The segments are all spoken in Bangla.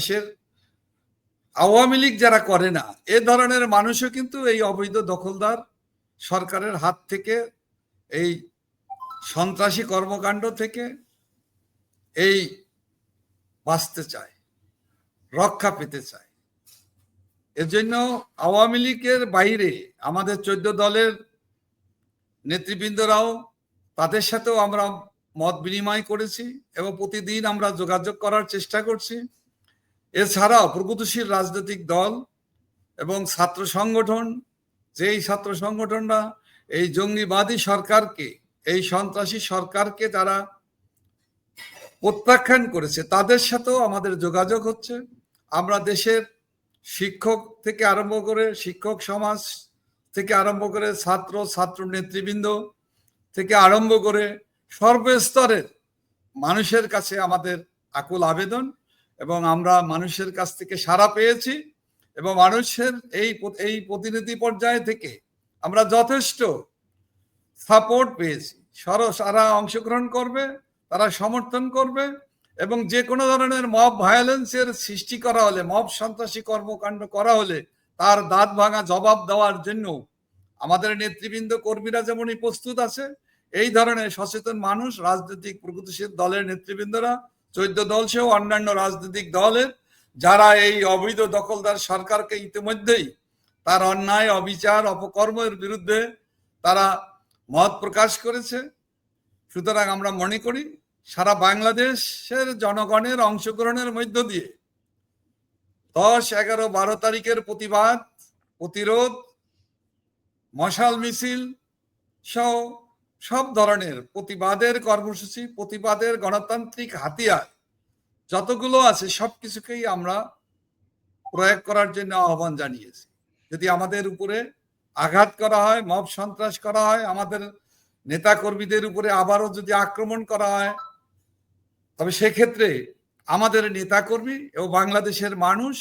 দেশের আওয়ামী লীগ যারা করে না, এ ধরনের মানুষও কিন্তু এই অবৈধ দখলদার সরকারের হাত থেকে, এই সন্ত্রাসী কর্মকাণ্ড থেকে এই বাঁচতে চায়, রক্ষা পেতে চায়। এর জন্য আওয়ামী লীগের বাইরে আমাদের চোদ্দ দলের নেতৃবৃন্দরাও তাদের সাথেও আমরা মত বিনিময় করেছি এবং প্রতিদিন আমরা যোগাযোগ করার চেষ্টা করছি। এছাড়াও প্রগতিশীল রাজনৈতিক দল এবং ছাত্র সংগঠন, যেই ছাত্র সংগঠনরা এই জঙ্গিবাদী সরকারকে, এই সন্ত্রাসী সরকারকে তারা প্রত্যাখ্যান করেছে, তাদের সাথেও আমাদের যোগাযোগ হচ্ছে। আমরা দেশের শিক্ষক থেকে আরম্ভ করে শিক্ষক সমাজ থেকে আরম্ভ করে ছাত্র ছাত্র নেতৃবৃন্দ থেকে আরম্ভ করে সর্বস্তরের মানুষের কাছে আমাদের আকুল আবেদন। এবং আমরা মানুষের কাছ থেকে সাড়া পেয়েছি এবং মানুষের এই এই প্রতিনিধি পর্যায়ে থেকে আমরা যথেষ্ট সাপোর্ট পেয়েছি। সর, সারা অংশগ্রহণ করবে, তারা সমর্থন করবে এবং যে কোনো ধরনের মব ভায়োলেন্সের সৃষ্টি করা হলে মব সন্ত্রাসী কর্মকাণ্ড করা হলে তার দাঁত ভাঙা জবাব দেওয়ার জন্য আমাদের নেতৃবৃন্দ কর্মীরা যেমনই প্রস্তুত আছে, এই ধরনের সচেতন মানুষ, রাজনৈতিক প্রগতিশীল দলের নেতৃবৃন্দরা চৈদ্দ দল সহ অন্যান্য রাজনৈতিক দলের, যারা এই অবৈধ দখলদার সরকারকে ইতিমধ্যেই তার অন্যায়, অবিচার, অপকর্মের বিরুদ্ধে তারা মত প্রকাশ করেছে। সুতরাং আমরা মনে করি, সারা বাংলাদেশের জনগণের অংশগ্রহণের মধ্য দিয়ে দশ, এগারো, বারো তারিখের প্রতিবাদ, প্রতিরোধ, মশাল মিছিল সহ সব ধরনের প্রতিবাদের কর্মসূচি, প্রতিবাদের গণতান্ত্রিক হাতিয়ার যতগুলো আছে সব কিছুকেই আমরা প্রয়োগ করার জন্য আহ্বান জানিয়েছি। যদি আমাদের উপরে আঘাত করা হয়, মব সন্ত্রাস করা হয়, আমাদের নেতা কর্মীদের উপরে আবারও যদি আক্রমণ করা হয়, তবে সেক্ষেত্রে আমাদের নেতাকর্মী এবং বাংলাদেশের মানুষ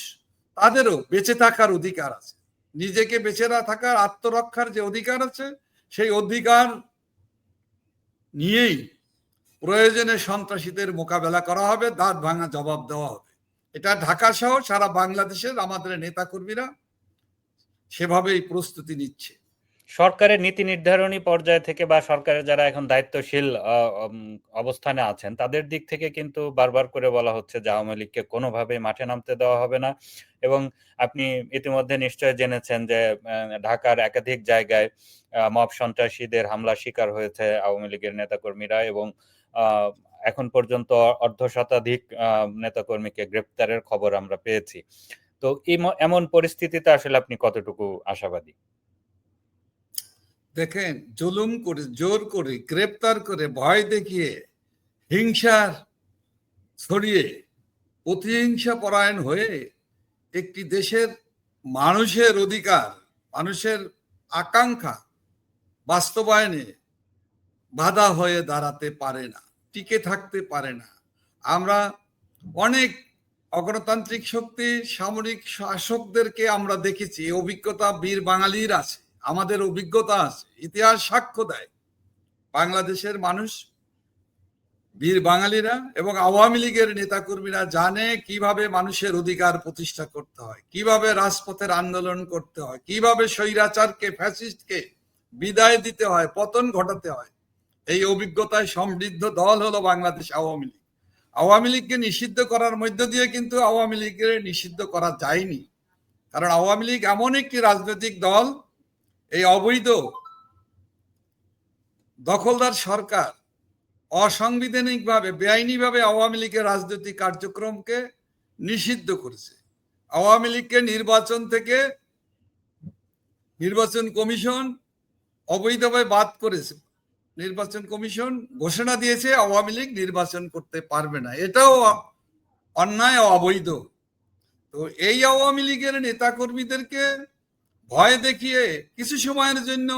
তাদেরও বেঁচে থাকার অধিকার আছে। নিজেকে বেঁচে না থাকার আত্মরক্ষার যে অধিকার আছে, সেই অধিকার নিয়েই প্রয়োজনে সন্ত্রাসীদের মোকাবেলা করা হবে, দাঁত ভাঙা জবাব দেওয়া হবে। এটা ঢাকা সহ সারা বাংলাদেশের আমাদের নেতাকর্মীরা সেভাবেই প্রস্তুতি নিচ্ছে। সরকারের নীতি নির্ধারণী পর্যায় থেকে বা সরকারের যারা এখন দায়িত্বশীল অবস্থানে আছেন, তাদের দিক থেকে কিন্তু বারবার করে বলা হচ্ছে যে আওয়ামী লীগকে কোনোভাবে মাঠে নামতে দেওয়া হবে না। এবং আপনি ইতিমধ্যে নিশ্চয় জেনেছেন যে ঢাকার একাধিক জায়গায় মব সন্ত্রাসীদের হামলা শিকার হয়েছে আওয়ামী লীগের নেতাকর্মীরা এবং এখন পর্যন্ত অর্ধ শতাধিক নেতাকর্মীকে গ্রেপ্তারের খবর আমরা পেয়েছি। তো এমন পরিস্থিতিতে আসলে আপনি কতটুকু আশাবাদী? দেখেন, জুলুম করে, জোর করে, গ্রেপ্তার করে, ভয় দেখিয়ে, হিংসার ছড়িয়ে প্রতিহিংসা পরায়ণ হয়ে একটি দেশের মানুষের অধিকার, মানুষের আকাঙ্ক্ষা বাস্তবায়নে বাধা হয়ে দাঁড়াতে পারে না, টিকে থাকতে পারে না। আমরা অনেক অগণতান্ত্রিক শক্তি, সামরিক শাসকদেরকে আমরা দেখেছি অভিজ্ঞতা বীর বাঙালির আছে। আমাদের অভিজ্ঞতা আছে, ইতিহাস সাক্ষ্য দেয়। বাংলাদেশের মানুষ, বীর বাঙালিরা এবং আওয়ামী লীগের নেতাকর্মীরা জানে কীভাবে মানুষের অধিকার প্রতিষ্ঠা করতে হয়, কীভাবে রাজপথের আন্দোলন করতে হয়, কীভাবে স্বৈরাচারকে, ফ্যাসিস্টকে বিদায় দিতে হয়, পতন ঘটাতে হয়। এই অভিজ্ঞতায় সমৃদ্ধ দল হলো বাংলাদেশ আওয়ামী লীগ। আওয়ামী লীগকে নিষিদ্ধ করার মধ্য দিয়ে কিন্তু আওয়ামী লীগের নিষিদ্ধ করা যায়নি। কারণ আওয়ামী লীগ এমন একটি রাজনৈতিক দল এই অবৈধ দখলদার সরকার অসাংবিধানিকভাবে, বেআইনিভাবে আওয়ামী লীগের রাজনৈতিক কার্যক্রমকে নিষিদ্ধ করেছে। আওয়ামী লীগকে নির্বাচন থেকে নির্বাচন কমিশন অবৈধভাবে বাদ করেছে। নির্বাচন কমিশন ঘোষণা দিয়েছে আওয়ামী লীগ নির্বাচন করতে পারবে না। এটাও অন্যায়, অবৈধ। তো এই আওয়ামী লীগের নেতাকর্মীদেরকে ভয় দেখিয়ে কিছু সময়ের জন্য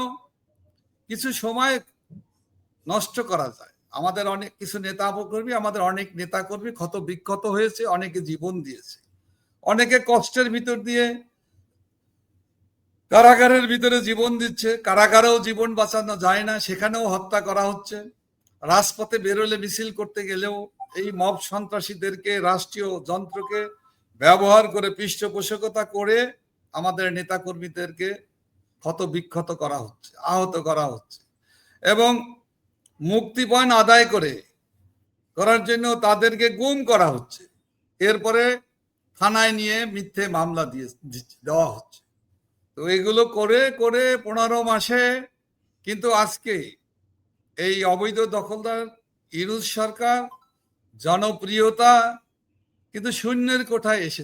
কিছু সময় নষ্ট করা যায়। আমাদের অনেক কিছু নেতা কর্মী, আমাদের অনেক নেতা কর্মী ক্ষত বিক্ষত হয়েছে, অনেকে জীবন দিয়েছে। অনেকে কষ্টের ভিতর দিয়ে কারাগারের ভিতরে জীবন দিচ্ছে, কারাগারেও জীবন বাঁচানো যায় না, সেখানেও হত্যা করা হচ্ছে। রাজপথে বেরোলে মিছিল করতে গেলেও এই মব সন্ত্রাসীদেরকে, রাষ্ট্রীয় যন্ত্রকে ব্যবহার করে পৃষ্ঠপোষকতা করে আমাদের নেতাকর্মীদেরকে ক্ষত বিক্ষত করা হচ্ছে, আহত করা হচ্ছে এবং মুক্তিপণ আদায় করে করার জন্য তাদেরকে গুম করা হচ্ছে। এরপরে থানায় নিয়ে মিথ্যে মামলা দিয়ে দেওয়া হচ্ছে। তো এগুলো করে করে পনেরো মাসে কিন্তু আজকে এই অবৈধ দখলদার ইরুজ সরকার জনপ্রিয়তা কিন্তু শূন্যের কোঠায় এসেছে।